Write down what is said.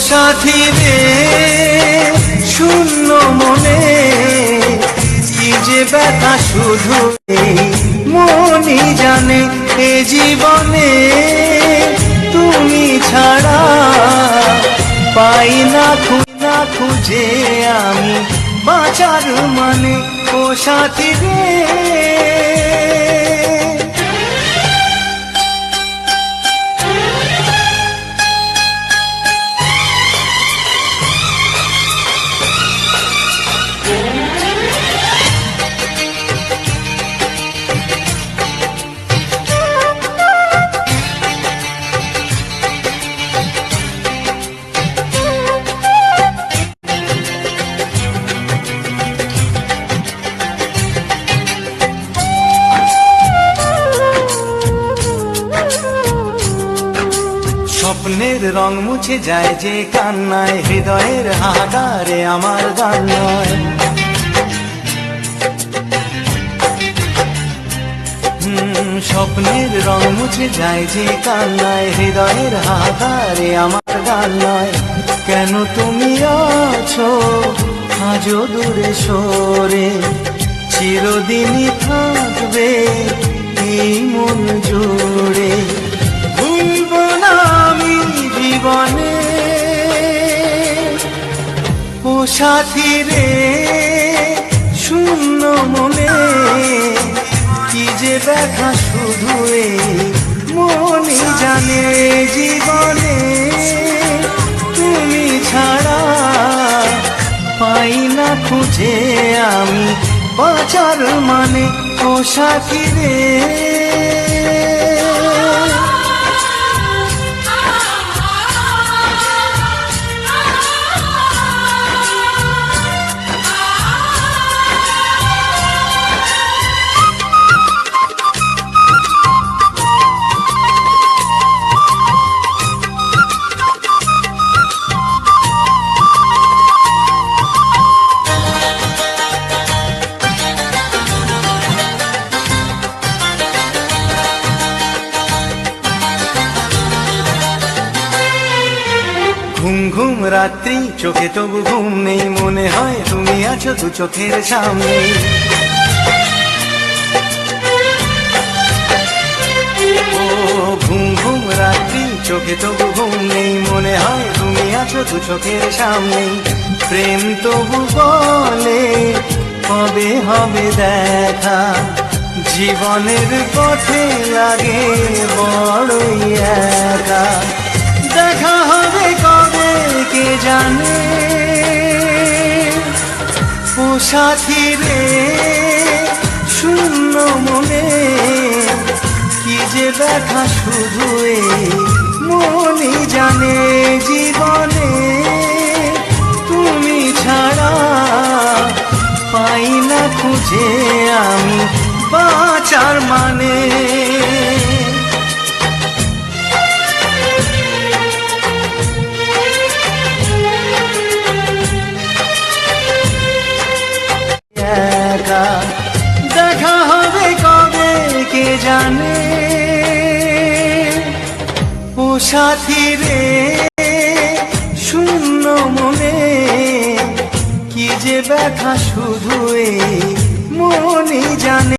সাথী রে শূন্য মনে, কি যে ব্যথা শুধু মনই জানে এ জীবনে। তুমি ছাড়া পাই না খু- না খুঁজে আমি বাঁচার মানে ও সাথী রে স্বপ্নের রং মুছে যায় যে কান্নায়, হৃদয়ের হাহাকারে আমার গান নয়। স্বপ্নের রং মুছে যায় যে কান্নায়, হৃদয়ের হাহাকারে আমার গান নয়। কেন তুমি আছো? আজও দূরে সরে, চিরদিনই থাকবে এই মন জুড়ে। জীবনে ও সাথী রে শূন্য মনে কি যে দেখা শুধু মনে জানে জীবনে তুমি ছাড়া পাই না খুঁজে আমি বাঁচার মানে ও সাথী রে ঘুম ঘুম রাত্রি, চোখে তবু ঘুম নেই, মনে হয় তুমি আছো দু চোখের সামনে। ঘুম ঘুম রাত্রি, চোখে তবু ঘুম নেই, মনে হয় তুমি আছো দু চোখের সামনে। প্রেম তবু বলে কবে হবে দেখা। জীবনের পথে লাগে বড়ই একা। দেখা হবে কে জানে? ও রে, শূন্য মনে, কি যে দেখা শুধু মনই জানে জীবনে। তুমি ছাড়া পাই না খুঁজে আমি বাঁচার মানে। জানে ও সাথী রে শূন্য মনে কি যে ব্যথা শুধু মনে